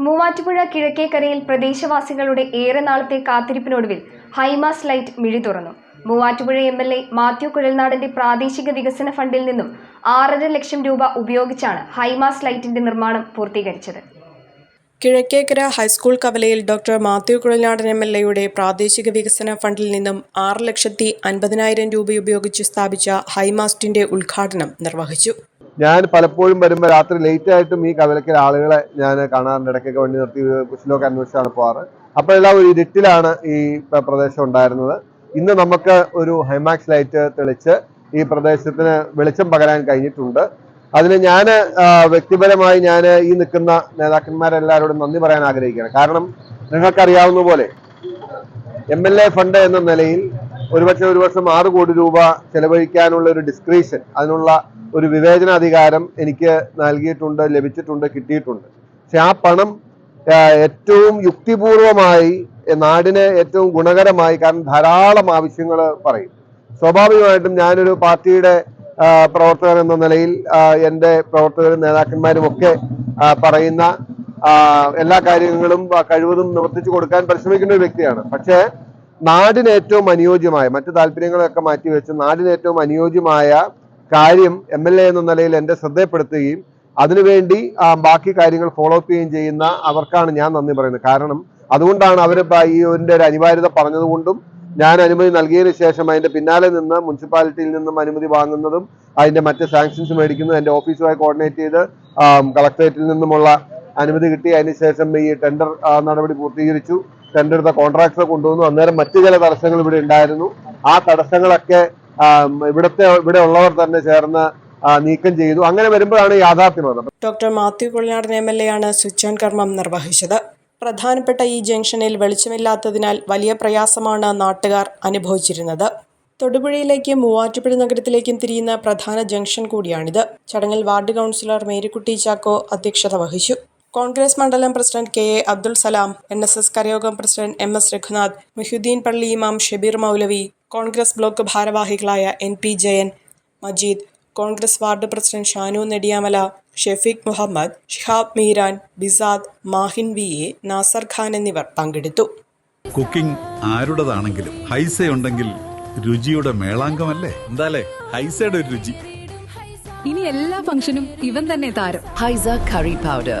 മൂവാറ്റുപുഴ കിഴക്കേക്കരയിൽ പ്രദേശവാസികളുടെ ഏറെ നാളത്തെ കാത്തിരിപ്പിനൊടുവിൽ ഹൈമാസ് ലൈറ്റ് മിഴി തുറന്നു. Muvattupuzha M L A Mathew കുഴൽനാടിന്റെ പ്രാദേശിക വികസന ഫണ്ടിൽ നിന്നും ആറര ലക്ഷം രൂപ ഉപയോഗിച്ചാണ് ഹൈമാസ് ലൈറ്റിന്റെ നിർമ്മാണം പൂർത്തീകരിച്ചത്. കിഴക്കേക്കര ഹൈസ്കൂൾ കവലയിൽ doctor Mathew Kuzhalnadan M L എയുടെ പ്രാദേശിക വികസന ഫണ്ടിൽ നിന്നും ആറ് ലക്ഷത്തി അൻപതിനായിരം രൂപ ഉപയോഗിച്ച് സ്ഥാപിച്ച ഹൈമാസ്റ്റിന്റെ ഉദ്ഘാടനം നിർവഹിച്ചു. ഞാൻ പലപ്പോഴും വരുമ്പോൾ രാത്രി ലേറ്റ് ആയിട്ടും ഈ കവലക്കൽ ആളുകളെ ഞാൻ കാണാറുണ്ട്. ഇടയ്ക്കൊക്കെ വണ്ടി നിർത്തി കുശിലൊക്കെ അന്വേഷിച്ചാണ് പോവാറ്. അപ്പോഴെല്ലാം ഒരു ഇരുട്ടിലാണ് ഈ പ്രദേശം ഉണ്ടായിരുന്നത്. ഇന്ന് നമുക്ക് ഒരു ഹൈമാക്സ് ലൈറ്റ് തെളിച്ച് ഈ പ്രദേശത്തിന് വെളിച്ചം പകരാൻ കഴിഞ്ഞിട്ടുണ്ട്. അതിന് ഞാൻ വ്യക്തിപരമായി ഞാൻ ഈ നിൽക്കുന്ന നേതാക്കന്മാരെല്ലാവരോടും നന്ദി പറയാൻ ആഗ്രഹിക്കുകയാണ്. കാരണം നിങ്ങൾക്കറിയാവുന്ന പോലെ എം എൽ എ ഫണ്ട് എന്ന നിലയിൽ ഒരുപക്ഷെ ഒരു വർഷം ആറ് കോടി രൂപ ചെലവഴിക്കാനുള്ള ഒരു ഡിസ്ക്രീഷൻ അതിനുള്ള ഒരു വിവേചനാധികാരം എനിക്ക് നൽകിയിട്ടുണ്ട് ലഭിച്ചിട്ടുണ്ട് കിട്ടിയിട്ടുണ്ട്. പക്ഷെ ആ പണം ഏറ്റവും യുക്തിപൂർവമായി നാടിനെ ഏറ്റവും ഗുണകരമായി കാരണം ധാരാളം ആവശ്യങ്ങൾ പറയും. സ്വാഭാവികമായിട്ടും ഞാനൊരു പാർട്ടിയുടെ പ്രവർത്തകൻ എന്ന നിലയിൽ എന്റെ പ്രവർത്തകരും നേതാക്കന്മാരും ഒക്കെ പറയുന്ന എല്ലാ കാര്യങ്ങളും കഴിവതും നിവർത്തിച്ചു കൊടുക്കാൻ പരിശ്രമിക്കുന്ന ഒരു വ്യക്തിയാണ്. പക്ഷേ നാടിന് ഏറ്റവും അനുയോജ്യമായ മറ്റു താല്പര്യങ്ങളൊക്കെ മാറ്റിവെച്ച് നാടിന് ഏറ്റവും അനുയോജ്യമായ കാര്യം എം എൽ എ എന്ന നിലയിൽ എന്റെ ശ്രദ്ധയപ്പെടുത്തുകയും അതിനുവേണ്ടി ബാക്കി കാര്യങ്ങൾ ഫോളോ അപ്പ് ചെയ്യുകയും ചെയ്യുന്ന അവർക്കാണ് ഞാൻ നന്ദി പറയുന്നത്. കാരണം അതുകൊണ്ടാണ് അവർ ഈ ഒരു അനിവാര്യത പറഞ്ഞതുകൊണ്ടും ഞാൻ അനുമതി നൽകിയതിനു ശേഷം അതിന്റെ പിന്നാലെ നിന്ന് മുനിസിപ്പാലിറ്റിയിൽ നിന്നും അനുമതി വാങ്ങുന്നതും അതിന്റെ മറ്റ് സാങ്ഷൻസ് മേടിക്കുന്നതും എന്റെ ഓഫീസുമായി കോർഡിനേറ്റ് ചെയ്ത് കളക്ടറേറ്റിൽ നിന്നുമുള്ള അനുമതി കിട്ടി. അതിനുശേഷം ഈ ടെൻഡർ നടപടി പൂർത്തീകരിച്ചു. ടെൻഡർ എടുത്ത കോൺട്രാക്ടറെ കൊണ്ടുവന്നു. അന്നേരം മറ്റു ചില തടസ്സങ്ങൾ ഇവിടെ ഉണ്ടായിരുന്നു. ആ തടസ്സങ്ങളൊക്കെ ഇവിടത്തെ ഇവിടെ ഉള്ളവർ തന്നെ ചേർന്ന് നീക്കം ചെയ്തു. അങ്ങനെ വരുമ്പോഴാണ് യാഥാർത്ഥ്യം doctor Mathew Kuzhalnadan M L A ആണ് സ്വിച്ച് ഓൺ കർമ്മം നിർവഹിച്ചത്. പ്രധാനപ്പെട്ട ഈ ജംഗ്ഷനിൽ വെളിച്ചമില്ലാത്തതിനാൽ വലിയ പ്രയാസമാണ് നാട്ടുകാർ അനുഭവിച്ചിരുന്നത്. തൊടുപുഴയിലേക്കും മൂവാറ്റുപുഴ നഗരത്തിലേക്കും തിരിയുന്ന പ്രധാന ജംഗ്ഷൻ കൂടിയാണിത്. ചടങ്ങിൽ വാർഡ് കൗൺസിലർ മേരിക്കുട്ടി ചാക്കോ അധ്യക്ഷത വഹിച്ചു. കോൺഗ്രസ് മണ്ഡലം president K A Abdul Salam N S S കരയോഗം president M S Raghunath Muhyuddin പള്ളി ഇമാം ഷബീർ മൗലവി കോൺഗ്രസ് ബ്ലോക്ക് ഭാരവാഹികളായ N P Jayan Majeed Congress ward president Shanu Nediyamala Shefeeq Muhammad Shihab Meeran Bisad Mahin V A Nasar Khan എന്നിവർ പങ്കെടുത്തു. Cooking ആരുടേതാണെങ്കിലും Haiza ഉണ്ടെങ്കിൽ രുചിയുടെ മേളാങ്കമല്ലേ എന്താലേ? ഹൈസയുടെ ഒരു രുചി. ഇനി എല്ലാ ഫംഗ്ഷനും ഇവൻ തന്നെ താരം. ഹൈസ കറി powder.